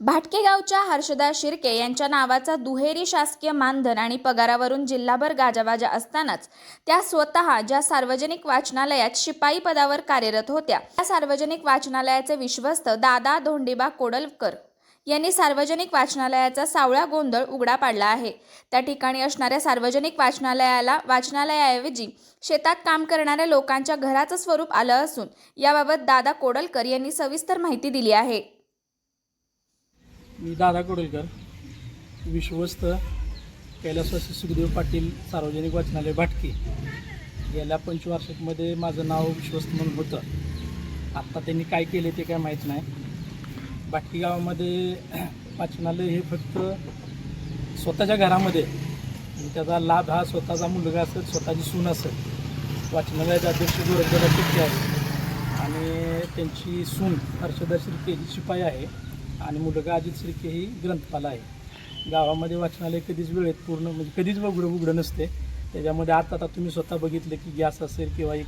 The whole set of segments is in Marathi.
भाटके गावच्या हर्षदा शिर्के यांच्या नावाचा दुहेरी शासकीय मानधन आणि पगारावरून जिल्हाभर गाजावाजा असतानाच त्या स्वतः ज्या सार्वजनिक वाचनालयात शिपाई पदावर कार्यरत होत्या त्या सार्वजनिक वाचनालयाचे विश्वस्त दादा धोंडीबा कोडलकर यांनी सार्वजनिक वाचनालयाचा सावळा गोंधळ उघडा पाडला आहे. त्या ठिकाणी असणाऱ्या सार्वजनिक वाचनालयाला वाचनालयाऐवजी शेतात काम करणाऱ्या लोकांच्या घराचं स्वरूप आलं असून याबाबत दादा कोडलकर यांनी सविस्तर माहिती दिली आहे. मी दादा कोडलकर विश्वस्त कैलासवासी सुखदेव पाटील सार्वजनिक वाचनालय भाटकी. गेल्या पंचवार्षिकमध्ये माझं नाव विश्वस्त म्हणून होतं. आत्ता त्यांनी काय केले ते काय माहीत नाही. भाटकी गावामध्ये वाचनालय हे फक्त स्वतःच्या घरामध्ये. त्याचा लाभ हा स्वतःचा मुलगा असेल स्वतःची सून असेल. वाचनालयाचे अध्यक्ष गोरखदादा शिर्के आहे आणि त्यांची सून हर्षदा शिर्के ही शिपाई आहे. आणि मुलगा अजित शिर्के ही ग्रंथपाल आहे. गावामध्ये वाचनालय कधीच वेळेत पूर्ण म्हणजे कधीच उघडं उघडं नसते. त्याच्यामध्ये आता आता तुम्ही स्वतः बघितलं की गॅस असेल किंवा एक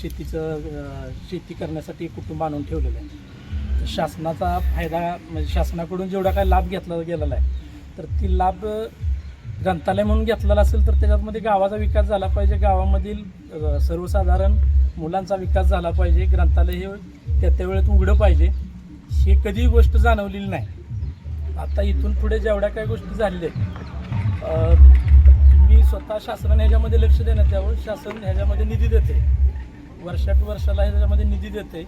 शेतीचं शेती करण्यासाठी एक कुटुंब आणून ठेवलेलं आहे. तर शासनाचा फायदा म्हणजे शासनाकडून जेवढा काय लाभ घेतला गेलेला आहे तर ती लाभ ग्रंथालय म्हणून घेतलेला असेल तर त्याच्यामध्ये गावाचा विकास झाला पाहिजे. गावामधील सर्वसाधारण मुलांचा विकास झाला पाहिजे. ग्रंथालय हे त्या त्या वेळेत उघडं पाहिजे. हे कधीही गोष्ट जाणवलेली नाही. आता इथून पुढे जेवढ्या काही गोष्टी झालेल्या आहेत मी स्वतः शासनाने ह्याच्यामध्ये लक्ष देण्यात यावं शासन ह्याच्यामध्ये निधी देते. वर्षाट वर्षाला ह्याच्यामध्ये निधी देते.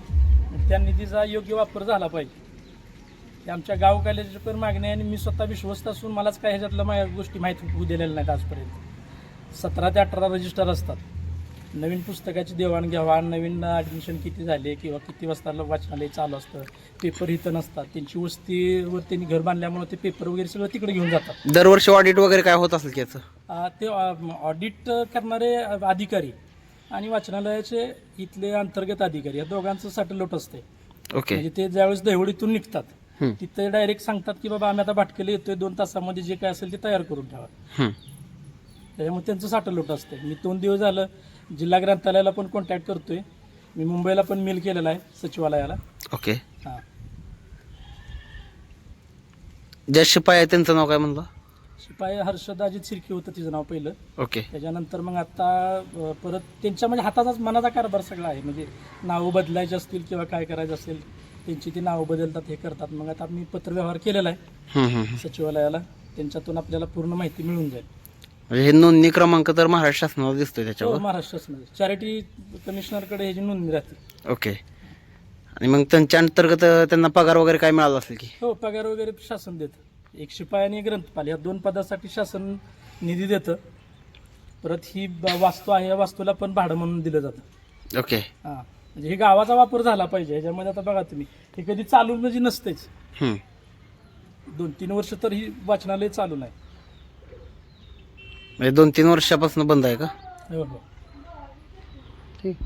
त्या निधीचा योग्य वापर झाला पाहिजे. आमच्या गाव कॉलेजची पण मागणी आहे आणि मी स्वतः विश्वस्त असून मलाच काय ह्याच्यातलं माझ्या गोष्टी माहीत होऊ दिलेल्या नाहीत आजपर्यंत. सतरा ते अठरा रजिस्टर असतात. नवीन पुस्तकाची देवाणघेवाण नवीन ॲडमिशन किती झाले किंवा किती वाजता वाचनालय चालू असतं पेपर इथं नसतात. त्यांची वस्तीवर त्यांनी घर बांधल्यामुळे ते पेपर वगैरे सगळं तिकडे घेऊन जातात. दरवर्षी ऑडिट वगैरे काय होत असेल की याचं? अ, ते ऑडिट करणारे अधिकारी आणि वाचनालयाचे इथले अंतर्गत अधिकारी या दोघांचं साठलोट असते. ओके. म्हणजे ते ज्यावेळेस दहिवडीतून निघतात. तिथे डायरेक्ट सांगतात की बाबा आम्ही आता भाटकेला येतोय दोन तासामध्ये जे काय असेल ते तयार करून ठेवा. त्याच्यामुळे त्यांचं साठलोट असते. मी दोन दिवस झालं जिल्हा ग्रंथालयाला पण कॉन्टॅक्ट करतोय. मी मुंबईला पण मेल केलेला आहे सचिवालयाला. ओके हां. ज्या शिपाई आहे त्यांचं नाव काय म्हणलं? शिपाई हर्षदाजित सिरके होतं तिचं नाव पहिलं. ओके त्याच्यानंतर मग आता अ, परत त्यांच्या म्हणजे हाताचाच मनाचा कारभार सगळा आहे. म्हणजे नावं बदलायची असतील किंवा काय करायचं असेल त्यांची ती नावं बदलतात हे करतात. मग आता मी पत्रव्यवहार केलेला आहे. सचिवालयाला. त्यांच्यातून आपल्याला पूर्ण माहिती मिळून जाईल. म्हणजे हे नोंदणी क्रमांक तर महाराष्ट्र शासनाला दिसतोय हो त्याच्यावर. महाराष्ट्र शासनाचे चॅरिटी कमिशनरकडे ह्याची नोंदणी राहते. ओके. आणि मग त्यांच्या अंतर्गत त्यांना पगार वगैरे काय मिळाला असेल की? हो पगार वगैरे शासन देतं. एक शिपाई आणि एक ग्रंथपाल या दोन पदासाठी शासन निधी देतं. परत ही ब- वास्तू आहे या वास्तूला पण भाडं म्हणून दिलं जातं. ओके. हां. म्हणजे हे गावाचा वापर झाला पाहिजे ह्याच्यामध्ये आता बघा तुम्ही हे कधी चालू म्हणजे नसतेच. दोन तीन वर्ष तर ही वाचनालय चालू नाही. म्हणजे दोन तीन वर्षापासून बंद आहे का? हो हो. ठीक.